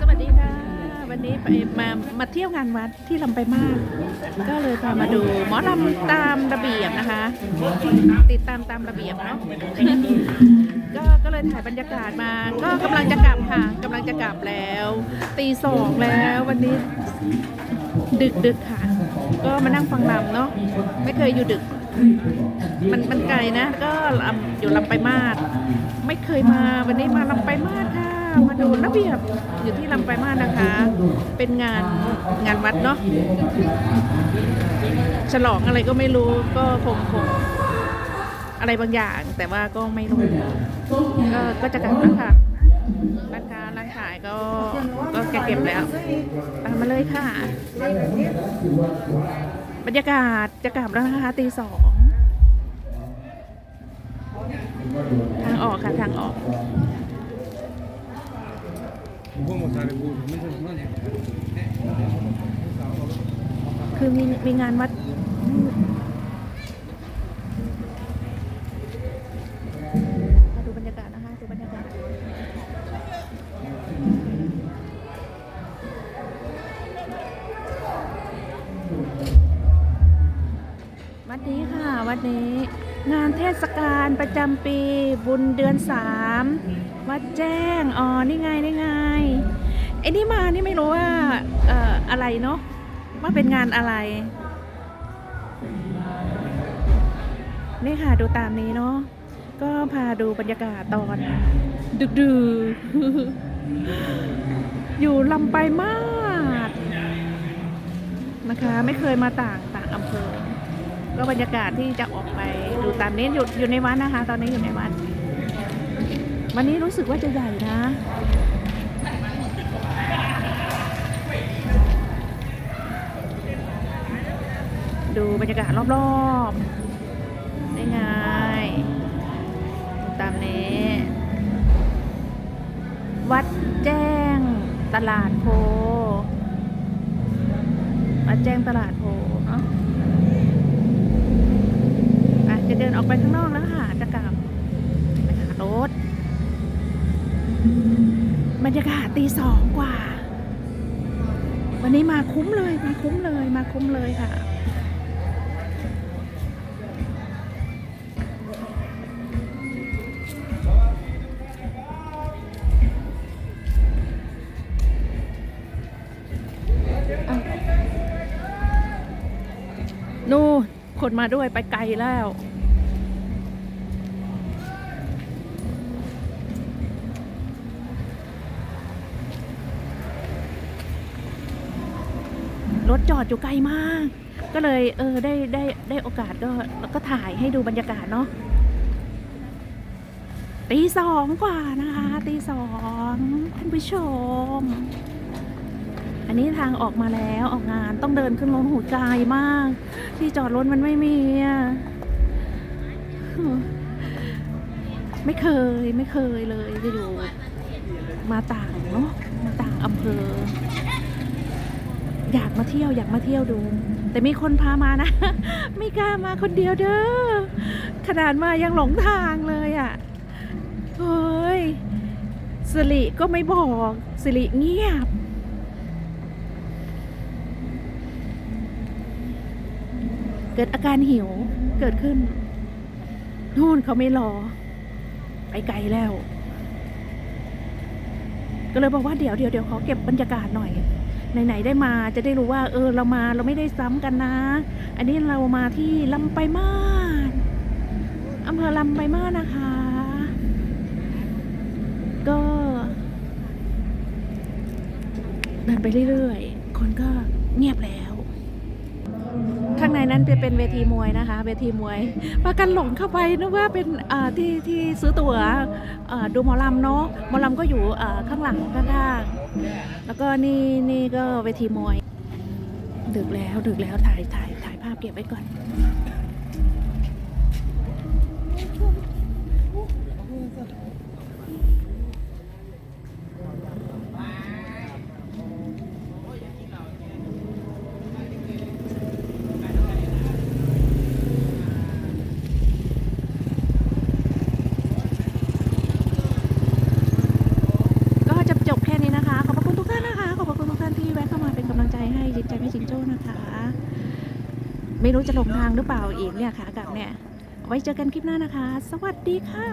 สวัสดีค่ะ วันนี้ไปมามาเที่ยวงานวัดที่ลำไปมาก ก็เลยพามาดูหมอลำตามระเบียบนะคะ ติดตามตามระเบียบเนาะก็ก็เลยถ่ายบรรยากาศมา ก็กำลังจะกลับค่ะกำลังจะกลับแล้ว ตีสองแล้ววันนี้ดึกดึกค่ะ ก็มานั่งฟังลำเนาะไม่เคยอยู่ดึกมันมันไกลนะ ก็อยู่ลำไปมาศไม่เคยมาวันนี้มาลำไปมา ศค่ะมาดูระเบียบอยู่ที่ลำไปมาศนะคะ เป็นงานงานวัดเนาะฉลองอะไรก็ไม่รู้ก็คงคงอะไรบางอย่าง แต่ว่าก็ไม่รู้ก็ก็จะกลับแล้วค่ะร้านค้าร้านขายก็ก็แกเก็บแล้วตามมาเลยค่ะ บรรยากาศจะกลับแล้วนะคะตีสองทางออกค่ะทางออก คือมีมีงานวัดดูบรรยากาศนะคะดูบรรยากาศวัดนี้ค่ะวัดนี้ งานเทศกาลประจำปีบุญเดือนสามวัดแจ้ง อ๋อ นี่ไง นี่ไงไอ้นี่มานี่ไม่รู้ว่าเอ่ออะไรเนาะว่าเป็นงานอะไร นี่ค่ะดูตามนี้เนาะก็พาดูบรรยากาศตอน ดึกดืออยู่ลำไปลายมาก นะคะ ไม่เคยมาต่างต่างอำเภอ ก็บรรยากาศที่จะออกไปดูตามนี้อยู่อยู่ในวัดนะคะ ตอนนี้อยู่ในวัดวันนี้รู้สึกว่าจะใหญ่นะดูบรรยากาศรอบๆได้ไงตามนี้ วัดแจ้งตลาดโพวัดแจ้งตลาดโพเนาะอะ จะเดินออกไปข้างนอกแล้วค่ะ จะกลับไปหารถบรรยากาศตีสองกว่า วันนี้มาคุ้มเลยมาคุ้มเลยมาคุ้มเลยค่ะนู่นคนมาด้วยไปไกลแล้ว รถจอดอยู่ไกลมาก ก็เลยเออได้ได้ได้โอกาสก็ก็ถ่ายให้ดูบรรยากาศเนาะตีสองกว่านะคะตีสองท่านผู้ชม อันนี้ทางออกมาแล้วออกงานต้องเดินขึ้นรถหูไกลมาก ที่จอดรถมันไม่มีอะไม่เคยไม่เคยเลยไปอยู่มาต่างเนาะมาต่างอำเภอ อยากมาเที่ยวอยากมาเที่ยวดู แต่มีคนพามานะ ไม่กล้ามาคนเดียวเด้อขนาดมายังหลงทางเลยอะ่ะเฮ้ยสิริก็ไม่บอกสิริเงียบเกิดอาการหิวเกิดขึ้นนู่นเขาไม่รอ ไปไกลแล้ว ก็เลยบอกว่าเดี๋ยวเดี๋ยวเดี๋ยวขอเก็บบรรยากาศหน่อย ไหนๆได้มาจะได้รู้ว่า เออเรามาเราไม่ได้ซ้ำกันนะ อันนี้เรามาที่ลำไปมาศอำเภอลำไปมานะคะ ก็เดินไปเรื่อยๆ คนก็เงียบแล้ว ข้างในนั้นจะเป็นเวทีมวยนะคะ เวทีมวยพากันหลงเข้าไปนึกว่าเป็นที่ที่ซื้อตั๋วดูหมอลำเนาะหมอลำก็อยู่ข้างหลังข้างๆ แล้วก็นี่นี่ก็เวทีมวย ดึกแล้วดึกแล้วถ่ายถ่ายถ่ายภาพเก็บไว้ก่อน ให้จิตใจแม่จิงโจ้นะคะ ไม่รู้จะหลงทางหรือเปล่าอีกเนี่ยค่ะกับเนี่ย ไว้เจอกันคลิปหน้านะคะ สวัสดีค่ะ